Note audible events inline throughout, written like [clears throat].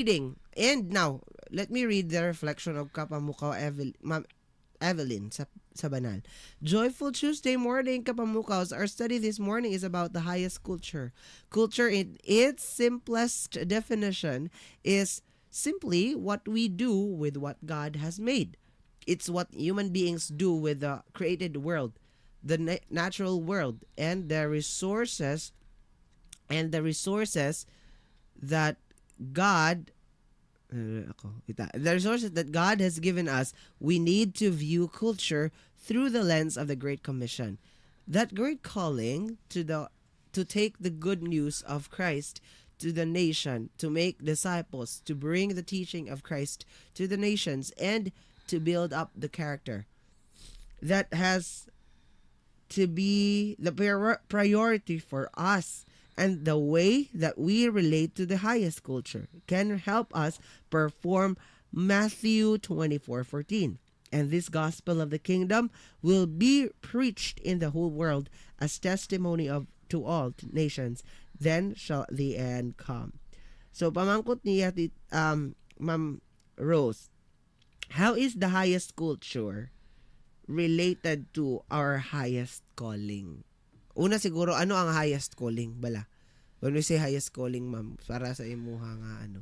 reading. And now, let me read the reflection of Kapamukaw Evel- Ma'am Evelyn sa, sa banal. Joyful Tuesday morning, Kapamukaws. Our study this morning is about the highest culture. Culture in its simplest definition is simply what we do with what God has made. It's what human beings do with the created world, the na- natural world, and the resources and the resources that God the resources that God has given us, we need to view culture through the lens of the Great Commission. That great calling to the to take the good news of Christ to the nation, to make disciples, to bring the teaching of Christ to the nations, and to build up the character. That has to be the priority for us and the way that we relate to the highest culture can help us perform Matthew 24:14 and this gospel of the kingdom will be preached in the whole world as testimony of to all nations. Then shall the end come. So pamangkot niya um Ma'am Rose how is the highest culture related to our highest calling? Una siguro ano ang highest calling bala when we say highest calling ma'am para sa imuha nga ano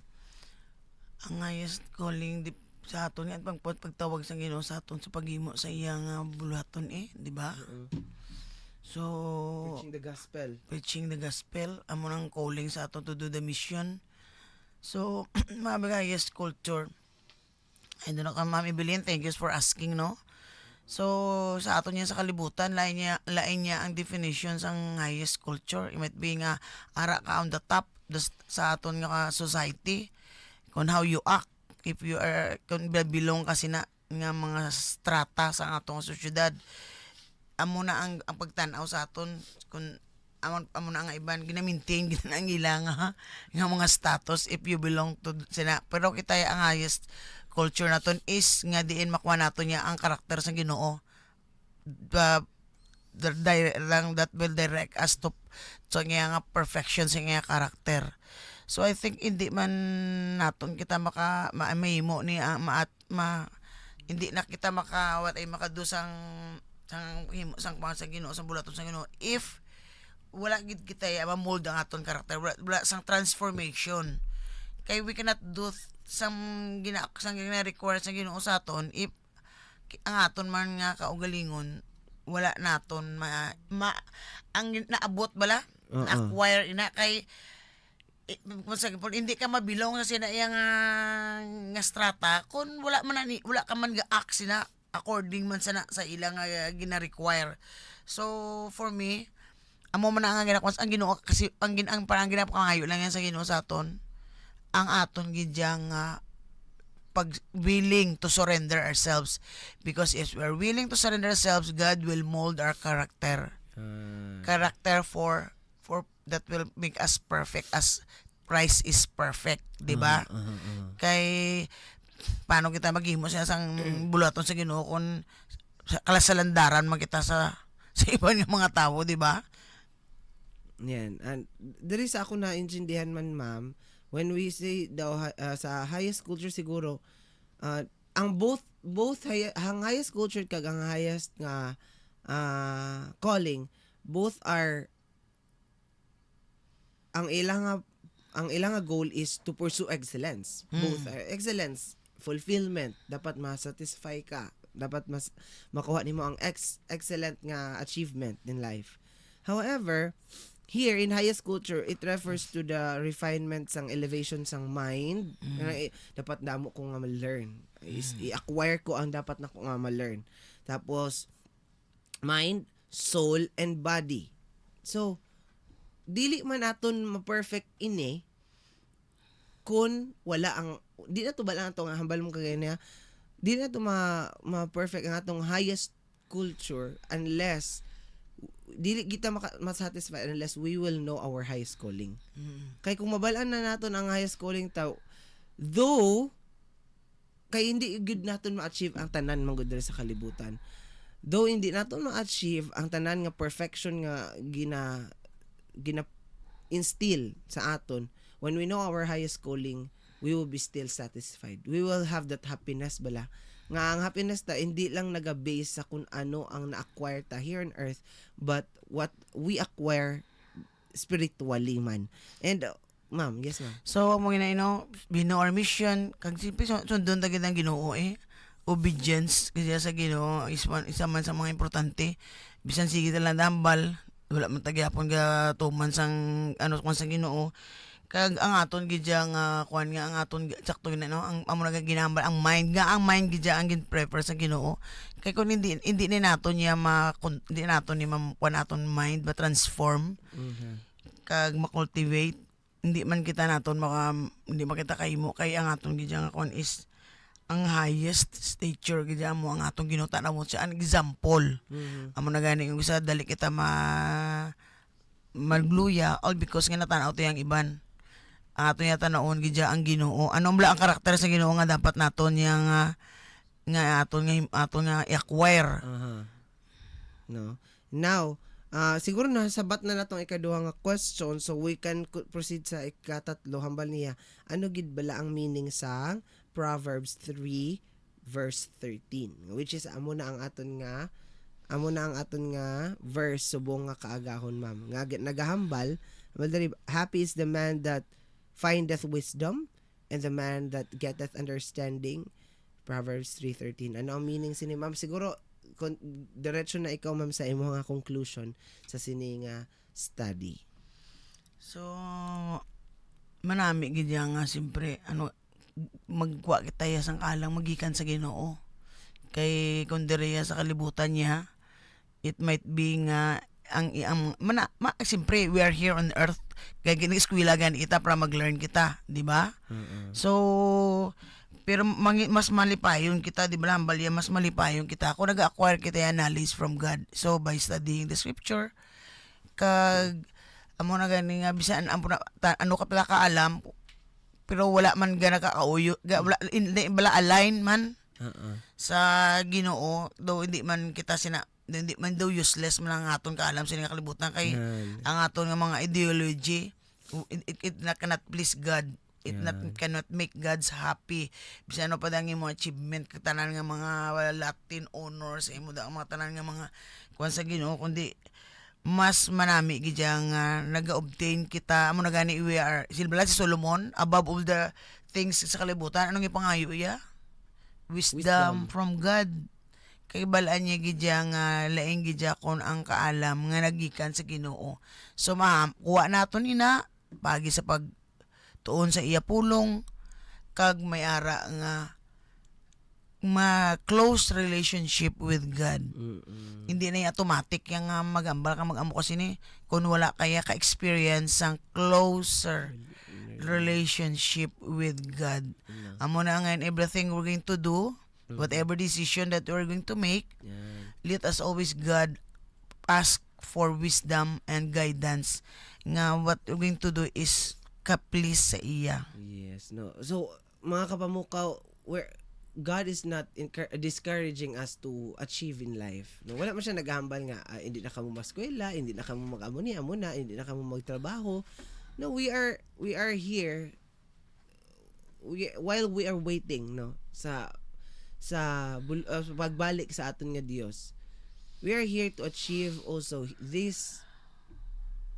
ang highest calling di, sa aton nga pag pagtawag sa Ginoo sa aton sa paghimo sa iyang uh, buluhaton eh, di ba? So preaching the gospel preaching the gospel amo nang calling sa aton to do the mission. So [clears throat] mga highest culture. I don't know Ma'am Evelyn, thank you for asking no. So sa aton niya sa kalibutan lain niya lain niya ang definition sang highest culture. It might be nga ara ka on the top the, sa aton nga society. Kung how you act if you are kung belong kasi na nga mga strata sa atong sosyedad amo na ang, ang pagtanaw sa aton. Kung amo, amo na ang iban ginamintain [laughs] gina ang ila nga mga status if you belong to sila pero kita ang highest culture naton is nga diin makuha nato niya ang karakter sa Ginoo. Dire- lang that will direct us to so nga nga perfection sa nga karakter. So I think hindi man naton kita maka ma, mahimo ni ah, ma, ma hindi na kita maka what ay makadusang sang himo sang pang sa Ginoo sang bulaton sa Ginoo. If wala gid kita ya ma-mold ang aton karakter. Wala, wala sang transformation. Kay we cannot do sang gina sang gina require sa Ginoo sa aton if ang aton man nga kaugalingon wala naton ma, ma ang naabot bala? Oo. na-acquire ina kay kung sa hindi ka mabilong sa sina iya nga nga strata kung wala man na ni wala ka man ga-act sina according man sa na, sa ilang nga gina-require. So for me amo man ang ginakuha ang Ginoo kasi ang gin ang parang ginapangayo lang yan sa Ginoo sa aton ang aton gidyang nga pag willing to surrender ourselves because if we're willing to surrender ourselves God will mold our character Ah, character for for that will make us perfect as Christ is perfect, di ba? ah, ah, ah. Kay paano kita maghimo sa sang bulaton sa Ginoo kung sa kalasalandaran man kita sa sa [laughs] ibang nga mga tao, di ba? Yan. And there is ako na intindihan man ma'am when we say daw uh, sa highest culture siguro uh, ang both both high, ang highest culture kag ang highest nga uh, calling both are ang ilang nga ang ilang nga goal is to pursue excellence. Both are excellence, fulfillment, dapat ma-satisfy ka, dapat mas makuha nimo ang ex- excellent nga achievement in life. However, here in highest culture, it refers to the refinement sang elevation sang mind. Nga, eh, dapat damo ko nga ma-learn. Is, I-acquire ko ang dapat na ko nga ma-learn. Tapos, mind, soul, and body. So, dili man aton ma-perfect ini kun wala ang di na to bala ato nga hambal mo kagaya niya di na to ma, ma-perfect ang atong highest culture unless dili kita maka, masatisfy unless we will know our highest calling kay kung mabalaan na naton ang highest calling taw though kay hindi good naton ma-achieve ang tanan man gud sa kalibutan though hindi naton ma-achieve ang tanan nga perfection nga gina gina instill sa aton when we know our highest calling we will be still satisfied. We will have that happiness bala. Nga ang happiness ta hindi lang naga-base sa kung ano ang na-acquire ta here on earth, but what we acquire spiritually man. And uh, ma'am, yes ma'am. So, mo gina ino, bino our mission, kag simple sundon ta kitang Ginoo eh. Obedience kasi sa Ginoo is one isa man sa mga importante. Bisan sige ta lang dambal, wala man tagyapon ga tuman sang ano kung sang Ginoo. Kag ang aton gidya nga kuan nga ang aton sakto na no? Ang amo na ginambal ang mind nga ang mind gidya ang gin prefer sa Ginoo. Kay kung hindi hindi ni naton niya ma kun- hindi naton ni ma kuan aton mind ba transform? Kag ma-cultivate hindi man kita naton maka hindi makita kay mo kay ang aton gidya nga kon is ang highest stature gidya mo ang atong ginuta na mo siya an example. Mhm. amo na gani yung isa dali kita ma magluya all because nga natanaw to yung iban ang aton yata naon gidya ang Ginoo ano bala ang karakter sa Ginoo nga dapat naton yang nga nga aton nga aton nga i-acquire Aha. No. Now, ah siguro na sabat na natong ikaduha nga question so we can proceed sa ikatatlo hambal niya. Ano gid bala ang meaning sa Proverbs 3 verse 13 which is amo na ang aton nga amo na ang aton nga verse subong nga kaagahon ma'am. Nga nagahambal happy is the man that findeth wisdom and the man that getteth understanding Proverbs 3.13. Ano ang meaning sini ma'am? Siguro, kon, diretso na ikaw ma'am sa imo nga conclusion sa sini nga study. So, manami gid nga siyempre ano magkuha kita ya sang kalang magikan sa Ginoo. Kay kung sa kalibutan niya, it might be nga ang ang mana, ma, siyempre we are here on earth kay gini-eskwela gani kita para mag-learn kita, di ba? So, pero mangi, mas malipayon kita, di ba? Hambal yan, mas malipayon kita. Kung nag-acquire kita yan knowledge from God. So, by studying the scripture, kag, amo na gani nga, bisan, amo na, ta, ano ka pala kaalam, pero wala man ga nakakauyo, ga, wala, hindi, wala align man Uh-uh. sa Ginoo, though hindi man kita sina, hindi man daw useless man ang aton kaalam sa nga kalibutan kay Yan. ang aton nga mga ideology it, it, it not cannot please God it Yeah. not cannot make God's happy bisan ano pa dang mo achievement katanan nga mga Latin honors imo da ang mga tanan nga mga kuan sa Ginoo kundi mas manami gid nga naga-obtain kita amo na gani we are silbala si Solomon above all the things sa kalibutan anong ipangayo iya wisdom, Wisdom. from God kay balaan niya gidya nga laing gidya kon ang kaalam nga nagikan sa Ginoo. So ma'am, kuha naton ina pagi sa pag tuon sa iya pulong kag may ara nga ma close relationship with God. Mm-mm. Hindi na yung automatic yung nga magambal ka mag-amo kasi ni kung wala kaya ka-experience ang closer relationship with God. Amo na nga in everything we're going to do, whatever decision that we're going to make, Yan. let us always God ask for wisdom and guidance nga what we're going to do is ka-please sa iya. Yes, no. So, mga kapamukaw, where God is not discouraging us to achieve in life. No, wala man siya naghambal nga ah, hindi na kamo maskwela, hindi na kamo mag-amo ni amo na, hindi na kamo magtrabaho. No, we are we are here we, while we are waiting no sa sa uh, pagbalik sa aton nga Dios. We are here to achieve also this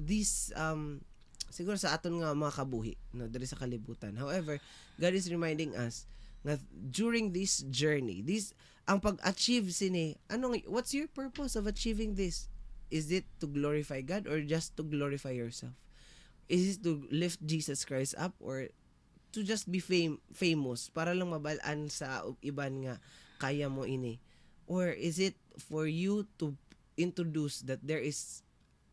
this um siguro sa aton nga mga kabuhi no diri sa kalibutan. However God is reminding us nga during this journey this ang pag-achieve sini anong what's your purpose of achieving this? Is it to glorify God or just to glorify yourself? Is it to lift Jesus Christ up or to just be fam- famous para lang mabalaan sa iban nga kaya mo ini or is it for you to introduce that there is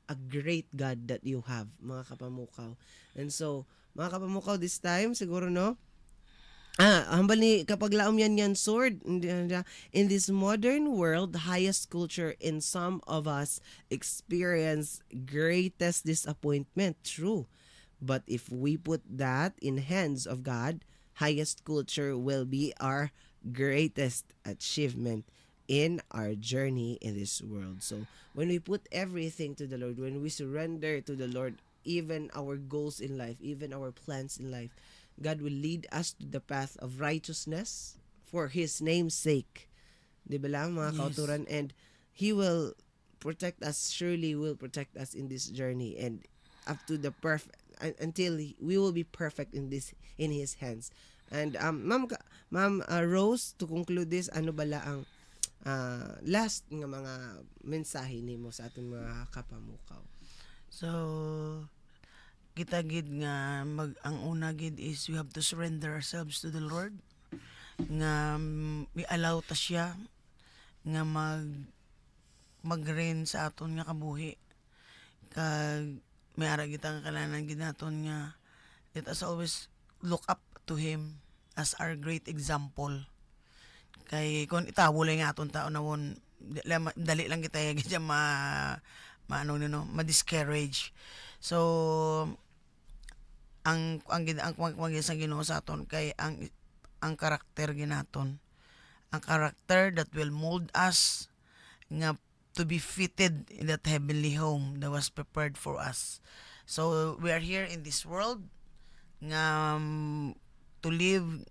a great God that you have, mga kapamukaw. And so, mga kapamukaw, this time, siguro, no? Ah, hambal ni kapag laom yan yan sword. In this modern world, highest culture in some of us experience greatest disappointment. True. But if we put that in hands of God, highest culture will be our greatest achievement in our journey in this world. So, when we put everything to the Lord, when we surrender to the Lord, even our goals in life, even our plans in life, God will lead us to the path of righteousness for His name's sake. Di ba lang, mga Yes. kauturan? And He will protect us, surely will protect us in this journey and up to the perfect, until we will be perfect in this, in His hands. And um, Ma'am, Ma'am uh, Rose, to conclude this, ano bala ang ah, last nga mga mensahe nimo sa ating mga kapamukaw? So, kita gid nga mag ang una gid is we have to surrender ourselves to the Lord nga mm, we allow ta siya nga mag magreign sa aton nga kabuhi kag may ara gid ang kalanan gid naton nga let us always look up to him as our great example. Kay kon itawo nga aton tao nawon di- la- dali lang kita [laughs] gid siya ma maano no ma-discourage. So ang ang ang ang, ang, sa Ginoo sa aton kay ang ang karakter ginaton ang karakter that will mold us nga to be fitted in that heavenly home that was prepared for us. So we are here in this world nga um, to live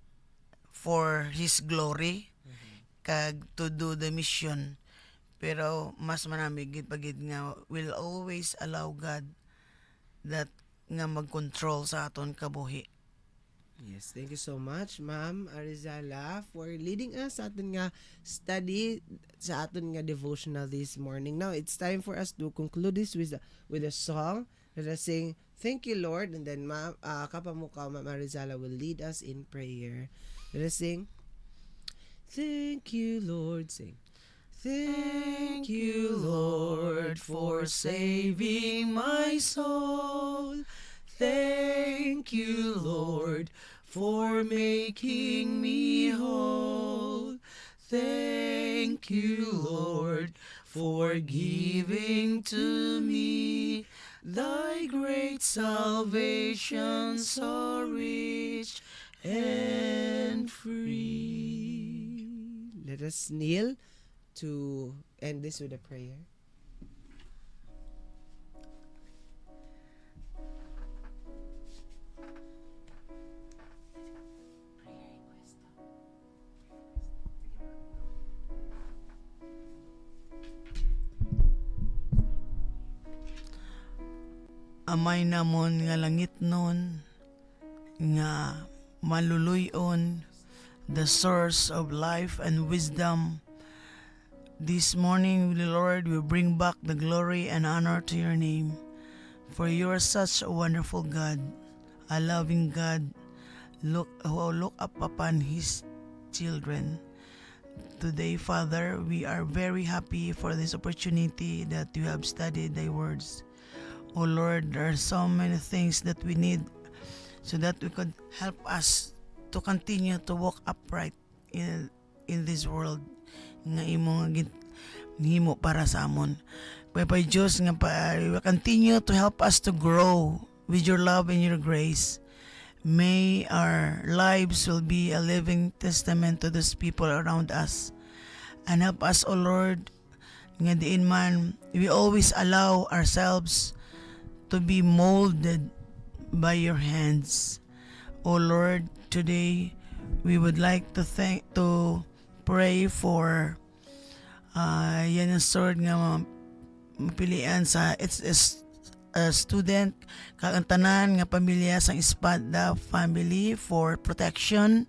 for his glory kag to do the mission. Pero mas manami gid pagid nga will always allow God that nga mag-control sa aton kabuhi Yes, thank you so much, Ma'am Arizala, for leading us sa atin nga study, sa atin nga devotional this morning. Now, it's time for us to conclude this with a, with a song. Let us sing, Thank you, Lord, and then Ma'am, uh, kapamukaw, Ma'am Arizala will lead us in prayer. Let us sing, Thank you, Lord, sing. Thank you, Lord, for saving my soul. Thank you, Lord, for making me whole. Thank you, Lord, for giving to me thy great salvation so rich and free. Let us kneel to end this with a prayer. Amay namon nga langit nun nga maluluyon. The source of life and wisdom. This morning the Lord we bring back the glory and honor to your name. For you are such a wonderful God a loving God. Look who look up upon his children. Today, Father, we are very happy for this opportunity that you have studied thy words. Oh Lord, there are so many things that we need so that we could help us to continue to walk upright in in this world nga imo nga nihimo para sa amon. Pay pay Diyos nga pa continue to help us to grow with your love and your grace. May our lives will be a living testament to those people around us. And help us, O Lord, nga diin man, we always allow ourselves to be molded by your hands. O Lord, today we would like to thank to pray for uh, yan ang sword nga ma- mapilian sa it's, it's a student kag tanan nga pamilya sang Espada family for protection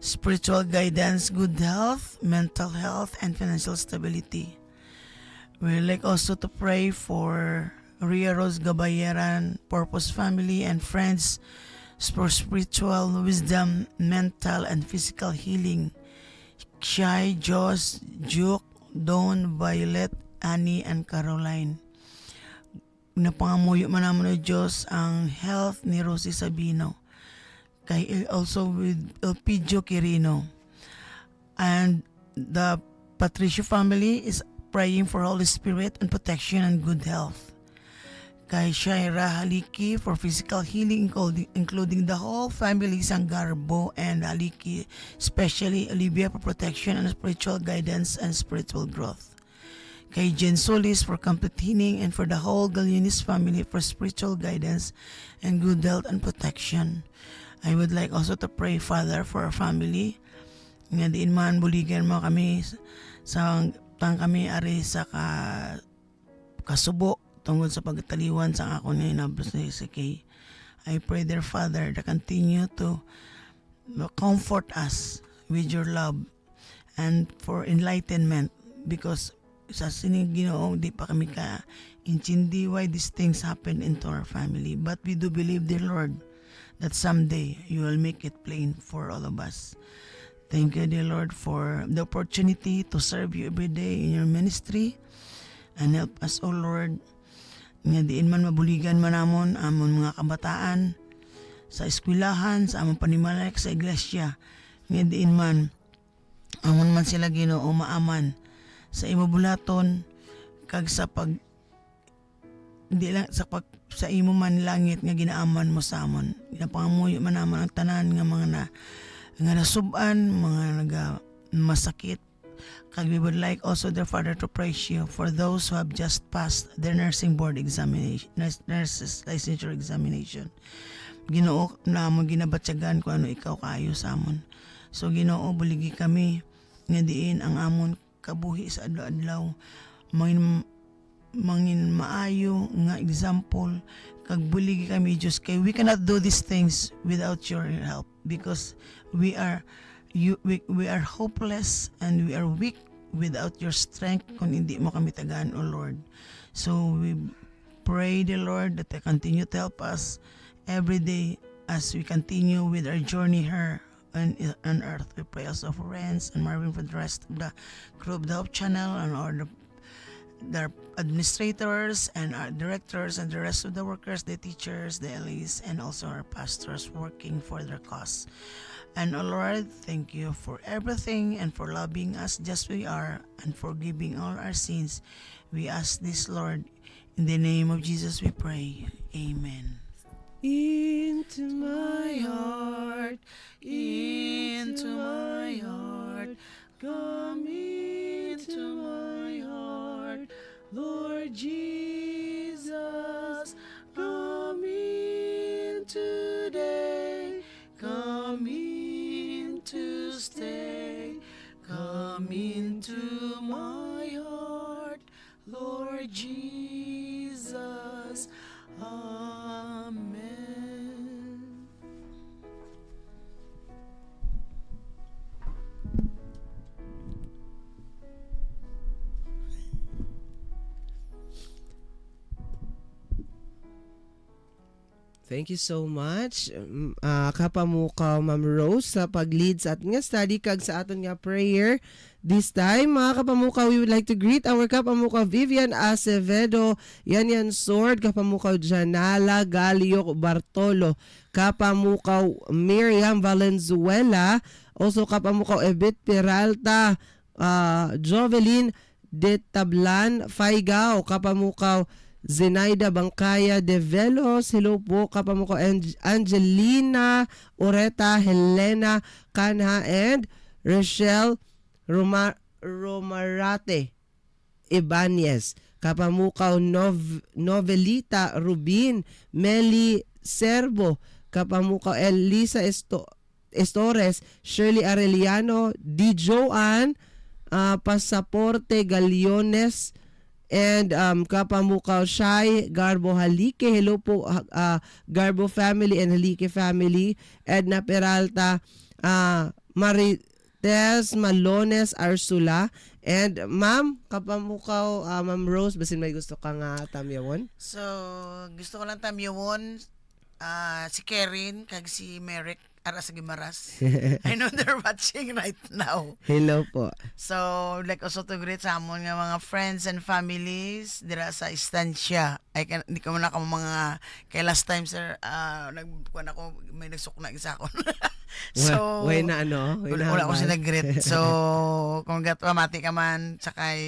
spiritual guidance good health mental health and financial stability we like also to pray for Ria Rose Gabayeran Purpose Family and friends for spiritual wisdom mental and physical healing. Shai, Joss, Juke, Dawn, Violet, Annie, and Caroline. Napangamuyo man naman ng Diyos ang health ni Rosie Sabino. Kay also with Elpidio Quirino. And the Patricio family is praying for Holy Spirit and protection and good health kay Shaira Haliki for physical healing including, the whole family Sangarbo and Haliki especially Olivia for protection and spiritual guidance and spiritual growth kay Jen Solis for complete healing and for the whole Gallianis family for spiritual guidance and good health and protection. I would like also to pray, Father, for our family. Nga diin man buligan mo kami sa tang kami ari sa ka kasubo tungkol sa pagtaliwan sa ako ni Nabros ni Kay. I pray, dear Father, to continue to comfort us with your love and for enlightenment because sa sining Ginoo di pa kami ka intindi why these things happen into our family but we do believe dear Lord that someday you will make it plain for all of us thank you dear Lord for the opportunity to serve you every day in your ministry and help us oh Lord nga diin man mabuligan man namon amon mga kabataan sa eskwelahan sa among panimalay sa iglesia. Nga diin man amon man sila Ginoo maaman. Sa imo bulaton kag sa pag di lang sa pag sa imo man langit nga ginaaman mo sa amon. Ginapangamuyo man namon ang tanan nga mga na nga nasuban mga naga masakit kag we would like also their father to praise you for those who have just passed their nursing board examination nurses licensure examination. Ginoo na mo ginabatyagan kung ano ikaw kaayo sa amon. So Ginoo buligi kami nga diin ang amon kabuhi sa adlaw-adlaw. Mangin mangin maayo nga example. Kag buligi kami Diyos kay we cannot do these things without your help because we are you we, we are hopeless and we are weak without your strength kung hindi mo kami tagaan o Lord so we pray the Lord that they continue to help us every day as we continue with our journey here on, on earth. We pray also for Renz and Marvin for the rest of the crew of the Hope Channel and all the their administrators and our directors and the rest of the workers, the teachers, the LEs, and also our pastors working for their cause. And oh Lord, thank you for everything and for loving us just we are and forgiving all our sins. We ask this, Lord, in the name of Jesus we pray. Amen. Into my heart, into my heart, come into my heart, Lord Jesus, come into my heart, Lord Jesus, Thank you so much, uh, kapamukaw Ma'am Rose sa pag-lead sa ating nga study kag sa aton nga prayer. This time, mga kapamukaw, we would like to greet our kapamukaw Vivian Acevedo, Yan Yan Sword, kapamukaw Janala Galiok Bartolo, kapamukaw Miriam Valenzuela, also kapamukaw Ebit Peralta, uh, Jovelyn De Tablan Faigao, kapamukaw Zenaida Bangkaya de Velos, hello po kapamuko Ang- Angelina Oreta, Helena Canha, and Rochelle Roma, Romarate Ibanez. Kapamukaw Nov, Novelita Rubin, Meli Serbo, Kapamukaw Elisa Esto, Estores, Shirley Arellano, D. Joanne, ah, Pasaporte Galiones, and um, Kapamukaw Shai, Garbo Halike, hello po ah, Garbo family and Halike family, Edna Peralta, ah, Marites Malones Arsula, and ma'am, Kapamukaw, ah, ma'am Rose, basin may gusto ka nga tamyawon? So, gusto ko lang tamyawon ah si Karen kag si Merrick ara sa Gimaras. [laughs] I know they're watching right now. Hello po. So, like also to greet sa amon nga mga friends and families dira sa istansya. Ay kan di ko man ako mga kay last time sir uh, nagkuan ako may nagsukna isa ako. [laughs] so, Way na ano? Way wala, na wala ko hamal. sila greet. [laughs] So, kung gat pamati ka man sakay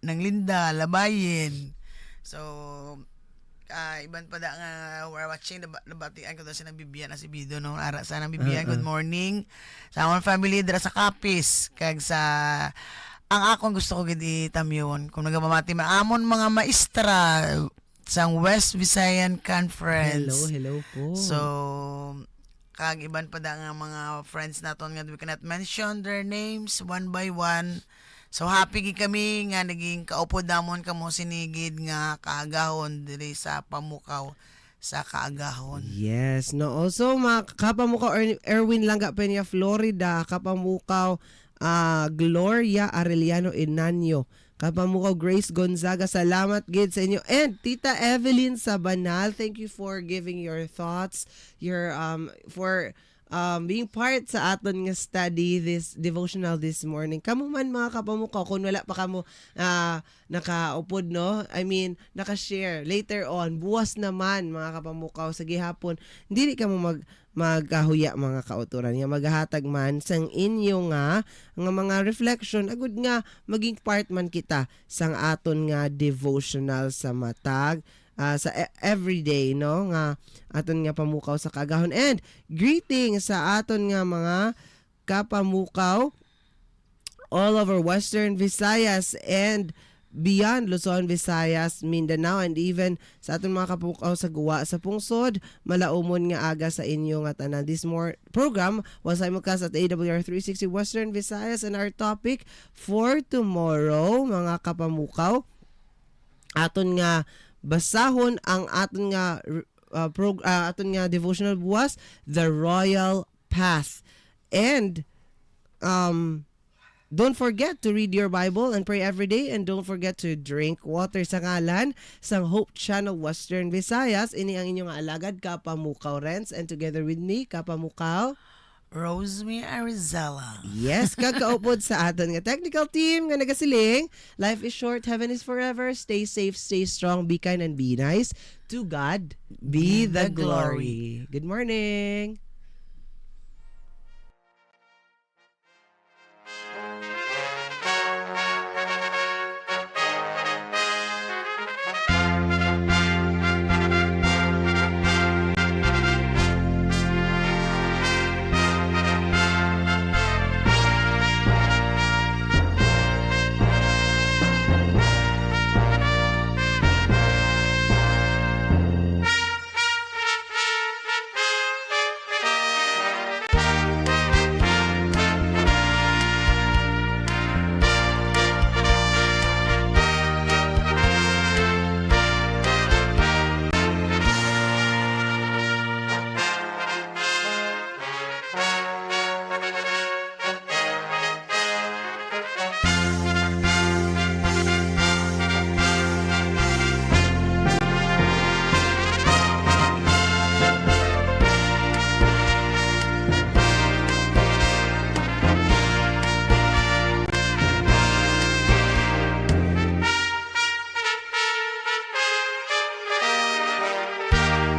ng Linda, Labayin. So, ah iban pa da nga we're watching nab- nabatian ko daw si Bibian na si Bido no ara sa nang Bibian good morning sa amon family dira sa Kapis kag sa ang akong gusto ko gid itamyon kung nagamamati man amon mga maestra sa West Visayan Conference Hello, hello po. So, kag iban pa da nga mga friends naton nga we cannot mention their names one by one. So happy gid kami nga naging kaupod damon kamo sinigid nga kaagahon diri sa pamukaw sa kaagahon. Yes, no. Also, mga kapamukaw Er- Erwin Langga Peña, Florida, kapamukaw ah, Gloria Arellano Inanyo, kapamukaw Grace Gonzaga, salamat gid sa inyo. And Tita Evelyn Sabanal, thank you for giving your thoughts, your um for um, being part sa aton nga study this devotional this morning. Kamo man mga kapamukaw kung wala pa kamo ah, nakaupod no. I mean, naka-share later on buwas naman mga kapamukaw sa gihapon. Dili ka mo mag magkahuya mga kauturan nga maghatag man sang inyo nga nga mga reflection agud nga maging part man kita sang aton nga devotional sa matag ah, sa e- everyday no? Nga aton nga pamukaw sa kagahon. And greetings sa aton nga mga kapamukaw all over Western Visayas and beyond Luzon, Visayas, Mindanao, and even sa aton mga kapukaw sa guwa sa pungsod, malaumon nga aga sa inyo nga tanan. This more program was simulcast at AWR 360 Western Visayas and our topic for tomorrow, mga kapamukaw, aton nga basahon ang aton nga uh, prog- uh, aton nga devotional buwas, The Royal Path. And um Don't forget to read your Bible and pray every day and don't forget to drink water sa ngalan sang Hope Channel Western Visayas. Ini ang inyong alagad Kapamukaw Renz and together with me Kapamukaw. Rosemary Arizala. Yes, kakaupod sa aton nga technical team nga nagasiling. Life is short, heaven is forever. Stay safe, stay strong, be kind and be nice. To God be the glory. Good morning.